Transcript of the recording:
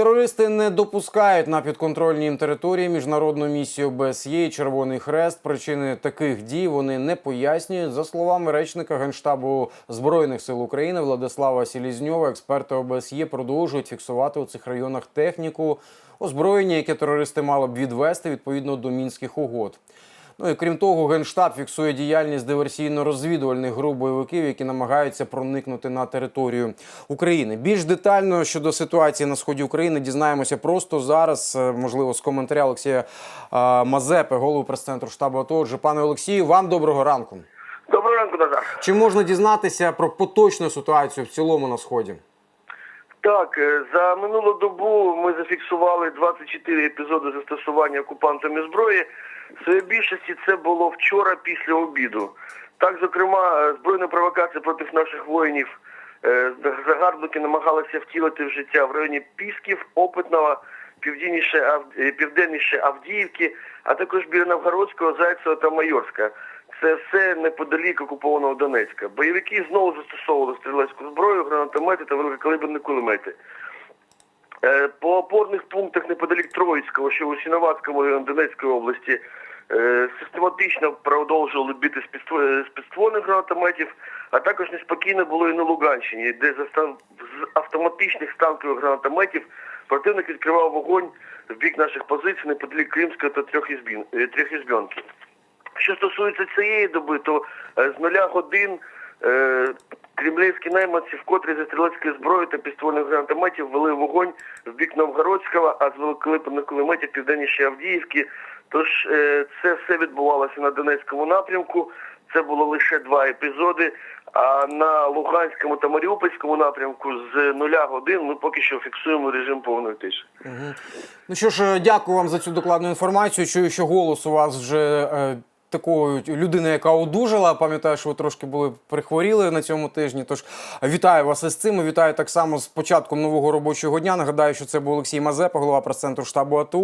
Терористи не допускають на підконтрольній їм території міжнародну місію ОБСЄ і Червоний Хрест. Причини таких дій вони не пояснюють. За словами речника генштабу збройних сил України Владислава Сілізньова, експерти ОБСЄ продовжують фіксувати у цих районах техніку озброєння, яке терористи мали б відвести відповідно до мінських угод. Ну і крім того, генштаб фіксує діяльність диверсійно-розвідувальних груп бойовиків, які намагаються проникнути на територію України. Більш детально щодо ситуації на сході України дізнаємося просто зараз. е, Можливо, з коментаря Олексія е, Мазепи, голови прес-центру штабу АТО. Отже, пане Олексію, вам доброго ранку. Доброго ранку, Назар. Чи можна дізнатися про поточну ситуацію в цілому на сході? Так, е, за минулу добу ми зафіксували 24 епізоди застосування окупантами зброї. В своїй більшості це було вчора після обіду. Так, зокрема, е, збройна провокація проти наших воїнів е, загарбники намагалися втілити в життя в районі Пісків, Опитного, південніше, південніше Авдіївки, а також біля Новгородського, Зайцева та Майорська. Це все неподалік окупованого Донецька. Бойовики знову застосовували стрілецьку зброю, гранатомети та великокаліберні кулемети. Е, По опорних пунктах неподалік Троїцького, що у Сіновацькому районі Донецької області, е, систематично продовжували бити з підствольних гранатометів, а також неспокійно було і на Луганщині, де з автоматичних станкових гранатометів противник відкривав вогонь в бік наших позицій неподалік Кримського та е, Трьохізбьонки. Що стосується цієї доби, то е, з нуля годин е, кремлівські найманці вкотре зі стрілецької зброї та пістольних гранатометів вели вогонь в бік Новгородського, а з великолипних кулеметів південніше Авдіївки. Тож е, це все відбувалося на Донецькому напрямку. Це було лише два епізоди. А на Луганському та Маріупольському напрямку з нуля годин ми поки що фіксуємо режим повної тиші. Ну що ж, дякую вам за цю докладну інформацію. Чую, що голос у вас вже такої людини, яка одужала. Пам'ятаю, що ви трошки були прихворіли на цьому тижні. Тож вітаю вас із цим. Вітаю так само з початком нового робочого дня. Нагадаю, що це був Олексій Мазепа, голова прес-центру штабу АТО.